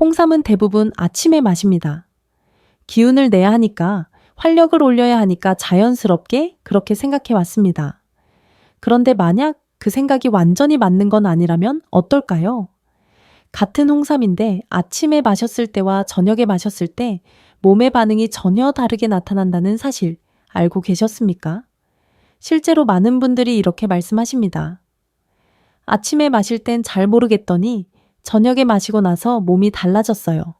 홍삼은 대부분 아침에 마십니다. 기운을 내야 하니까, 활력을 올려야 하니까 자연스럽게 그렇게 생각해 왔습니다. 그런데 만약 그 생각이 완전히 맞는 건 아니라면 어떨까요? 같은 홍삼인데 아침에 마셨을 때와 저녁에 마셨을 때 몸의 반응이 전혀 다르게 나타난다는 사실 알고 계셨습니까? 실제로 많은 분들이 이렇게 말씀하십니다. 아침에 마실 땐 잘 모르겠더니 저녁에 마시고 나서 몸이 달라졌어요.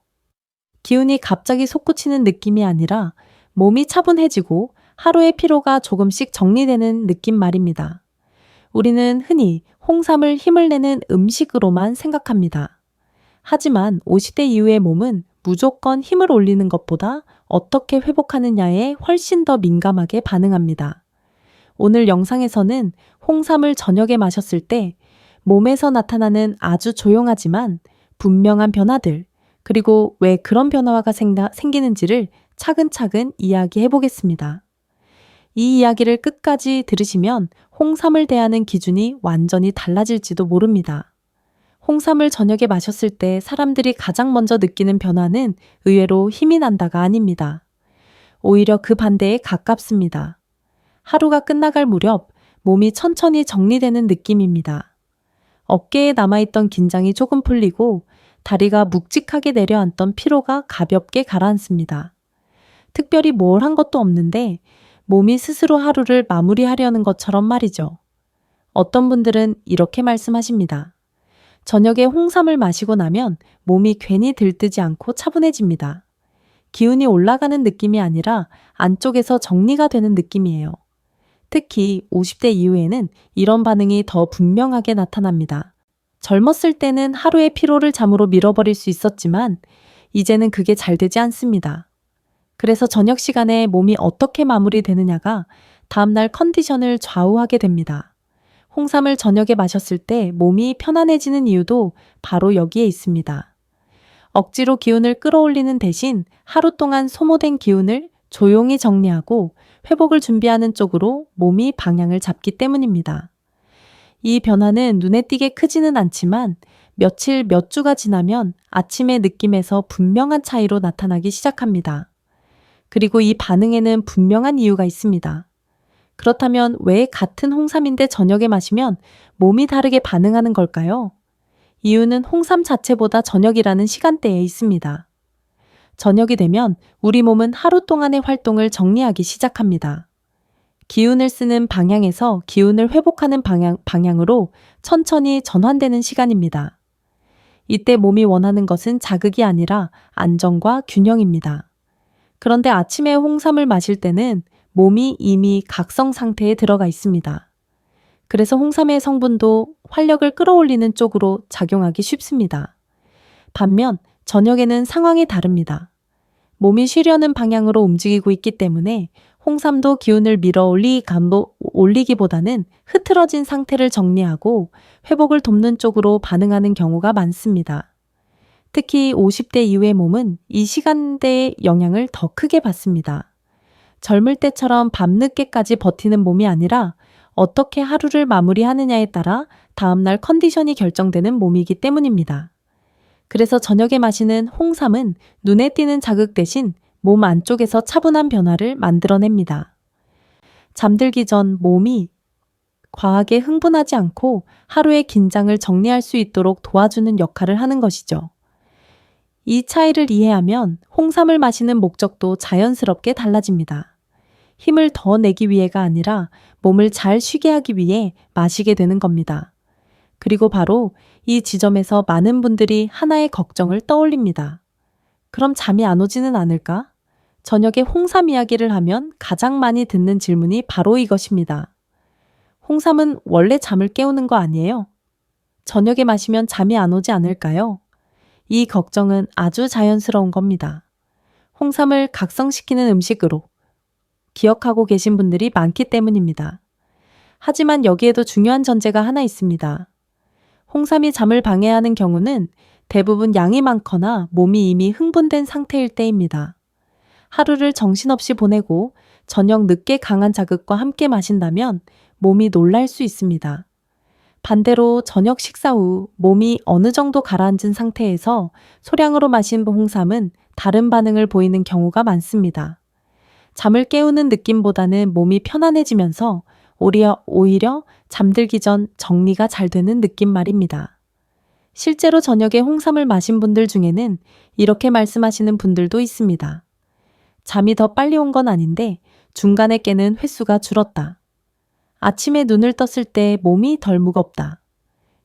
기운이 갑자기 솟구치는 느낌이 아니라 몸이 차분해지고 하루의 피로가 조금씩 정리되는 느낌 말입니다. 우리는 흔히 홍삼을 힘을 내는 음식으로만 생각합니다. 하지만 50대 이후의 몸은 무조건 힘을 올리는 것보다 어떻게 회복하느냐에 훨씬 더 민감하게 반응합니다. 오늘 영상에서는 홍삼을 저녁에 마셨을 때 몸에서 나타나는 아주 조용하지만 분명한 변화들, 그리고 왜 그런 변화가 생다, 생기는지를 차근차근 이야기해 보겠습니다. 이 이야기를 끝까지 들으시면 홍삼을 대하는 기준이 완전히 달라질지도 모릅니다. 홍삼을 저녁에 마셨을 때 사람들이 가장 먼저 느끼는 변화는 의외로 힘이 난다가 아닙니다. 오히려 그 반대에 가깝습니다. 하루가 끝나갈 무렵 몸이 천천히 정리되는 느낌입니다. 어깨에 남아있던 긴장이 조금 풀리고 다리가 묵직하게 내려앉던 피로가 가볍게 가라앉습니다. 특별히 뭘 한 것도 없는데 몸이 스스로 하루를 마무리하려는 것처럼 말이죠. 어떤 분들은 이렇게 말씀하십니다. 저녁에 홍삼을 마시고 나면 몸이 괜히 들뜨지 않고 차분해집니다. 기운이 올라가는 느낌이 아니라 안쪽에서 정리가 되는 느낌이에요. 특히 50대 이후에는 이런 반응이 더 분명하게 나타납니다. 젊었을 때는 하루의 피로를 잠으로 밀어버릴 수 있었지만 이제는 그게 잘 되지 않습니다. 그래서 저녁 시간에 몸이 어떻게 마무리되느냐가 다음날 컨디션을 좌우하게 됩니다. 홍삼을 저녁에 마셨을 때 몸이 편안해지는 이유도 바로 여기에 있습니다. 억지로 기운을 끌어올리는 대신 하루 동안 소모된 기운을 조용히 정리하고 회복을 준비하는 쪽으로 몸이 방향을 잡기 때문입니다. 이 변화는 눈에 띄게 크지는 않지만 며칠 몇 주가 지나면 아침의 느낌에서 분명한 차이로 나타나기 시작합니다. 그리고 이 반응에는 분명한 이유가 있습니다. 그렇다면 왜 같은 홍삼인데 저녁에 마시면 몸이 다르게 반응하는 걸까요? 이유는 홍삼 자체보다 저녁이라는 시간대에 있습니다. 저녁이 되면 우리 몸은 하루 동안의 활동을 정리하기 시작합니다. 기운을 쓰는 방향에서 기운을 회복하는 방향, 방향으로 천천히 전환되는 시간입니다. 이때 몸이 원하는 것은 자극이 아니라 안정과 균형입니다. 그런데 아침에 홍삼을 마실 때는 몸이 이미 각성 상태에 들어가 있습니다. 그래서 홍삼의 성분도 활력을 끌어올리는 쪽으로 작용하기 쉽습니다. 반면 저녁에는 상황이 다릅니다. 몸이 쉬려는 방향으로 움직이고 있기 때문에 홍삼도 기운을 밀어 올리기보다는 흐트러진 상태를 정리하고 회복을 돕는 쪽으로 반응하는 경우가 많습니다. 특히 50대 이후의 몸은 이 시간대의 영향을 더 크게 받습니다. 젊을 때처럼 밤늦게까지 버티는 몸이 아니라 어떻게 하루를 마무리하느냐에 따라 다음날 컨디션이 결정되는 몸이기 때문입니다. 그래서 저녁에 마시는 홍삼은 눈에 띄는 자극 대신 몸 안쪽에서 차분한 변화를 만들어냅니다. 잠들기 전 몸이 과하게 흥분하지 않고 하루의 긴장을 정리할 수 있도록 도와주는 역할을 하는 것이죠. 이 차이를 이해하면 홍삼을 마시는 목적도 자연스럽게 달라집니다. 힘을 더 내기 위해가 아니라 몸을 잘 쉬게 하기 위해 마시게 되는 겁니다. 그리고 바로 이 지점에서 많은 분들이 하나의 걱정을 떠올립니다. 그럼 잠이 안 오지는 않을까? 저녁에 홍삼 이야기를 하면 가장 많이 듣는 질문이 바로 이것입니다. 홍삼은 원래 잠을 깨우는 거 아니에요? 저녁에 마시면 잠이 안 오지 않을까요? 이 걱정은 아주 자연스러운 겁니다. 홍삼을 각성시키는 음식으로 기억하고 계신 분들이 많기 때문입니다. 하지만 여기에도 중요한 전제가 하나 있습니다. 홍삼이 잠을 방해하는 경우는 대부분 양이 많거나 몸이 이미 흥분된 상태일 때입니다. 하루를 정신없이 보내고 저녁 늦게 강한 자극과 함께 마신다면 몸이 놀랄 수 있습니다. 반대로 저녁 식사 후 몸이 어느 정도 가라앉은 상태에서 소량으로 마신 홍삼은 다른 반응을 보이는 경우가 많습니다. 잠을 깨우는 느낌보다는 몸이 편안해지면서 오히려, 오히려 잠들기 전 정리가 잘 되는 느낌 말입니다. 실제로 저녁에 홍삼을 마신 분들 중에는 이렇게 말씀하시는 분들도 있습니다. 잠이 더 빨리 온 건 아닌데 중간에 깨는 횟수가 줄었다. 아침에 눈을 떴을 때 몸이 덜 무겁다.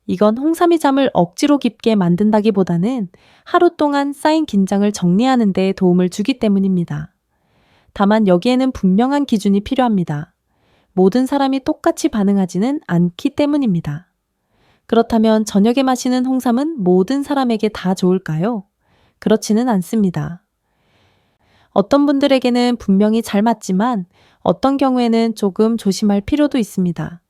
이건 홍삼이 잠을 억지로 깊게 만든다기보다는 하루 동안 쌓인 긴장을 정리하는 데 도움을 주기 때문입니다. 다만 여기에는 분명한 기준이 필요합니다. 모든 사람이 똑같이 반응하지는 않기 때문입니다. 그렇다면 저녁에 마시는 홍삼은 모든 사람에게 다 좋을까요? 그렇지는 않습니다. 어떤 분들에게는 분명히 잘 맞지만 어떤 경우에는 조금 조심할 필요도 있습니다.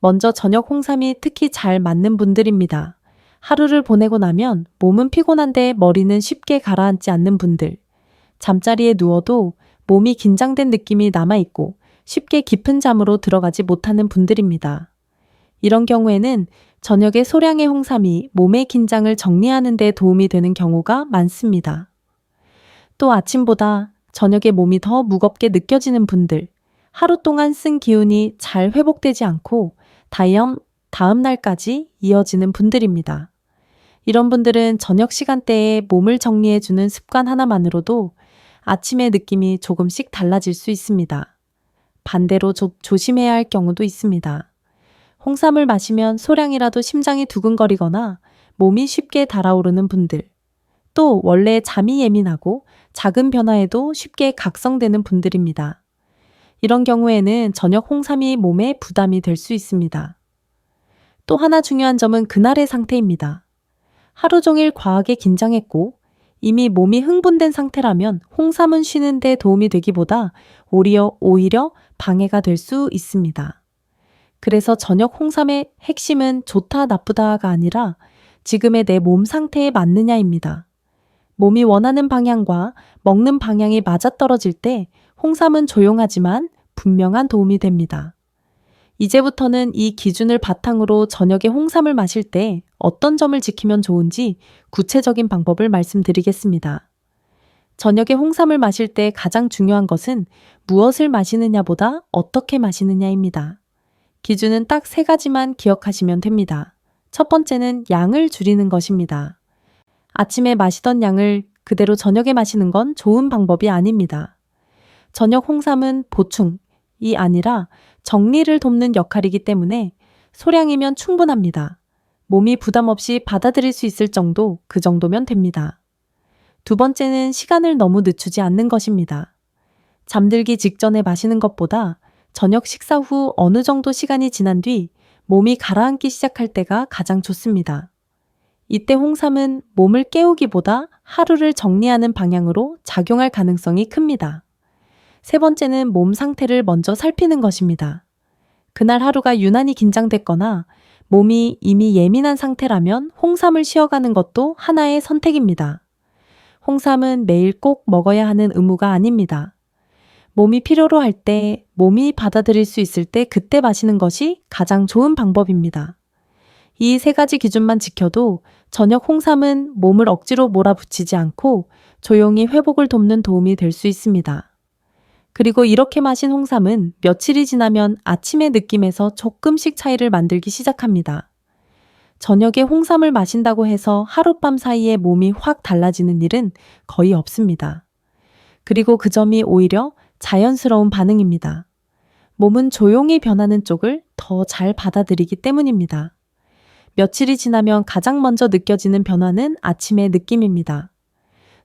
먼저 저녁 홍삼이 특히 잘 맞는 분들입니다. 하루를 보내고 나면 몸은 피곤한데 머리는 쉽게 가라앉지 않는 분들. 잠자리에 누워도 몸이 긴장된 느낌이 남아있고 쉽게 깊은 잠으로 들어가지 못하는 분들입니다. 이런 경우에는 저녁에 소량의 홍삼이 몸의 긴장을 정리하는 데 도움이 되는 경우가 많습니다. 또 아침보다 저녁에 몸이 더 무겁게 느껴지는 분들, 하루 동안 쓴 기운이 잘 회복되지 않고 다이엄 다음 날까지 이어지는 분들입니다. 이런 분들은 저녁 시간대에 몸을 정리해주는 습관 하나만으로도 아침의 느낌이 조금씩 달라질 수 있습니다. 반대로 조, 조심해야 할 경우도 있습니다. 홍삼을 마시면 소량이라도 심장이 두근거리거나 몸이 쉽게 달아오르는 분들, 또 원래 잠이 예민하고 작은 변화에도 쉽게 각성되는 분들입니다. 이런 경우에는 저녁 홍삼이 몸에 부담이 될 수 있습니다. 또 하나 중요한 점은 그날의 상태입니다. 하루 종일 과하게 긴장했고 이미 몸이 흥분된 상태라면 홍삼은 쉬는 데 도움이 되기보다 오히려, 오히려 방해가 될 수 있습니다. 그래서 저녁 홍삼의 핵심은 좋다, 나쁘다가 아니라 지금의 내 몸 상태에 맞느냐입니다. 몸이 원하는 방향과 먹는 방향이 맞아떨어질 때 홍삼은 조용하지만 분명한 도움이 됩니다. 이제부터는 이 기준을 바탕으로 저녁에 홍삼을 마실 때 어떤 점을 지키면 좋은지 구체적인 방법을 말씀드리겠습니다. 저녁에 홍삼을 마실 때 가장 중요한 것은 무엇을 마시느냐보다 어떻게 마시느냐입니다. 기준은 딱 세 가지만 기억하시면 됩니다. 첫 번째는 양을 줄이는 것입니다. 아침에 마시던 양을 그대로 저녁에 마시는 건 좋은 방법이 아닙니다. 저녁 홍삼은 보충이 아니라 정리를 돕는 역할이기 때문에 소량이면 충분합니다. 몸이 부담 없이 받아들일 수 있을 정도, 그 정도면 됩니다. 두 번째는 시간을 너무 늦추지 않는 것입니다. 잠들기 직전에 마시는 것보다 저녁 식사 후 어느 정도 시간이 지난 뒤 몸이 가라앉기 시작할 때가 가장 좋습니다. 이때 홍삼은 몸을 깨우기보다 하루를 정리하는 방향으로 작용할 가능성이 큽니다. 세 번째는 몸 상태를 먼저 살피는 것입니다. 그날 하루가 유난히 긴장됐거나 몸이 이미 예민한 상태라면 홍삼을 쉬어가는 것도 하나의 선택입니다. 홍삼은 매일 꼭 먹어야 하는 의무가 아닙니다. 몸이 필요로 할 때, 몸이 받아들일 수 있을 때 그때 마시는 것이 가장 좋은 방법입니다. 이 세 가지 기준만 지켜도 저녁 홍삼은 몸을 억지로 몰아붙이지 않고 조용히 회복을 돕는 도움이 될 수 있습니다. 그리고 이렇게 마신 홍삼은 며칠이 지나면 아침의 느낌에서 조금씩 차이를 만들기 시작합니다. 저녁에 홍삼을 마신다고 해서 하룻밤 사이에 몸이 확 달라지는 일은 거의 없습니다. 그리고 그 점이 오히려 자연스러운 반응입니다. 몸은 조용히 변하는 쪽을 더 잘 받아들이기 때문입니다. 며칠이 지나면 가장 먼저 느껴지는 변화는 아침의 느낌입니다.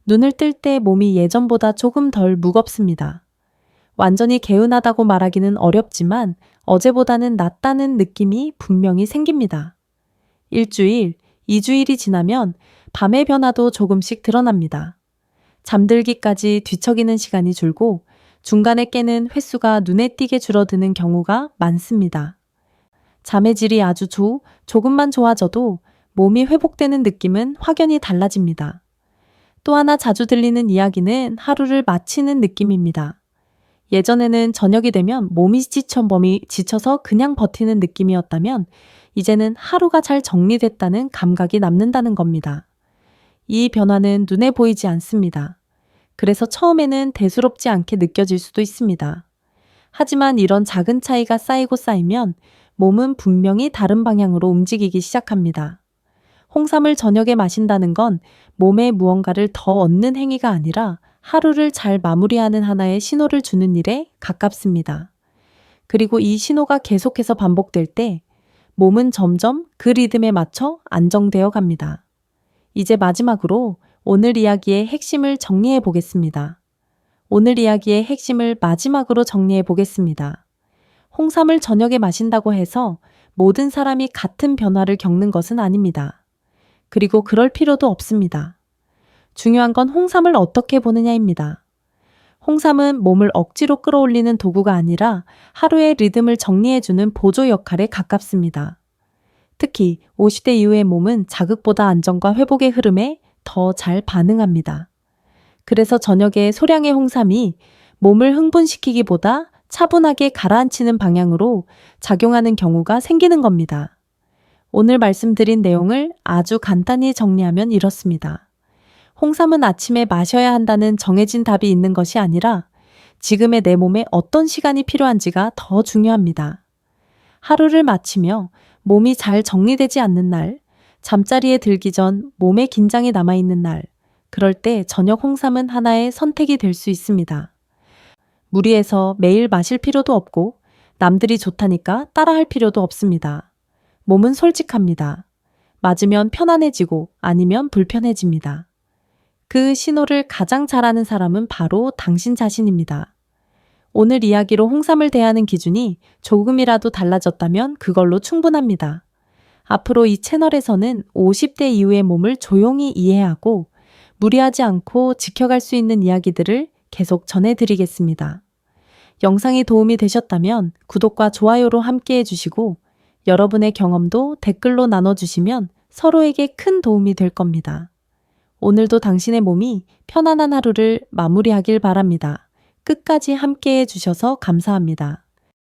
눈을 뜰 때 몸이 예전보다 조금 덜 무겁습니다. 완전히 개운하다고 말하기는 어렵지만 어제보다는 낫다는 느낌이 분명히 생깁니다. 일주일, 이주일이 지나면 밤의 변화도 조금씩 드러납니다. 잠들기까지 뒤척이는 시간이 줄고 중간에 깨는 횟수가 눈에 띄게 줄어드는 경우가 많습니다. 잠의 질이 아주 조, 조금만 좋아져도 몸이 회복되는 느낌은 확연히 달라집니다. 또 하나 자주 들리는 이야기는 하루를 마치는 느낌입니다. 예전에는 저녁이 되면 몸이 지쳐 몸이 지쳐서 그냥 버티는 느낌이었다면 이제는 하루가 잘 정리됐다는 감각이 남는다는 겁니다. 이 변화는 눈에 보이지 않습니다. 그래서 처음에는 대수롭지 않게 느껴질 수도 있습니다. 하지만 이런 작은 차이가 쌓이고 쌓이면 몸은 분명히 다른 방향으로 움직이기 시작합니다. 홍삼을 저녁에 마신다는 건 몸에 무언가를 더 얻는 행위가 아니라 하루를 잘 마무리하는 하나의 신호를 주는 일에 가깝습니다. 그리고 이 신호가 계속해서 반복될 때 몸은 점점 그 리듬에 맞춰 안정되어 갑니다. 이제 마지막으로 오늘 이야기의 핵심을 정리해 보겠습니다. 오늘 이야기의 핵심을 마지막으로 정리해 보겠습니다. 홍삼을 저녁에 마신다고 해서 모든 사람이 같은 변화를 겪는 것은 아닙니다. 그리고 그럴 필요도 없습니다. 중요한 건 홍삼을 어떻게 보느냐입니다. 홍삼은 몸을 억지로 끌어올리는 도구가 아니라 하루의 리듬을 정리해주는 보조 역할에 가깝습니다. 특히 50대 이후의 몸은 자극보다 안정과 회복의 흐름에 더 잘 반응합니다. 그래서 저녁에 소량의 홍삼이 몸을 흥분시키기보다 차분하게 가라앉히는 방향으로 작용하는 경우가 생기는 겁니다. 오늘 말씀드린 내용을 아주 간단히 정리하면 이렇습니다. 홍삼은 아침에 마셔야 한다는 정해진 답이 있는 것이 아니라 지금의 내 몸에 어떤 시간이 필요한지가 더 중요합니다. 하루를 마치며 몸이 잘 정리되지 않는 날, 잠자리에 들기 전 몸에 긴장이 남아있는 날, 그럴 때 저녁 홍삼은 하나의 선택이 될 수 있습니다. 무리해서 매일 마실 필요도 없고 남들이 좋다니까 따라할 필요도 없습니다. 몸은 솔직합니다. 맞으면 편안해지고 아니면 불편해집니다. 그 신호를 가장 잘 아는 사람은 바로 당신 자신입니다. 오늘 이야기로 홍삼을 대하는 기준이 조금이라도 달라졌다면 그걸로 충분합니다. 앞으로 이 채널에서는 50대 이후의 몸을 조용히 이해하고 무리하지 않고 지켜갈 수 있는 이야기들을 계속 전해드리겠습니다. 영상이 도움이 되셨다면 구독과 좋아요로 함께 해주시고 여러분의 경험도 댓글로 나눠주시면 서로에게 큰 도움이 될 겁니다. 오늘도 당신의 몸이 편안한 하루를 마무리하길 바랍니다. 끝까지 함께 해주셔서 감사합니다.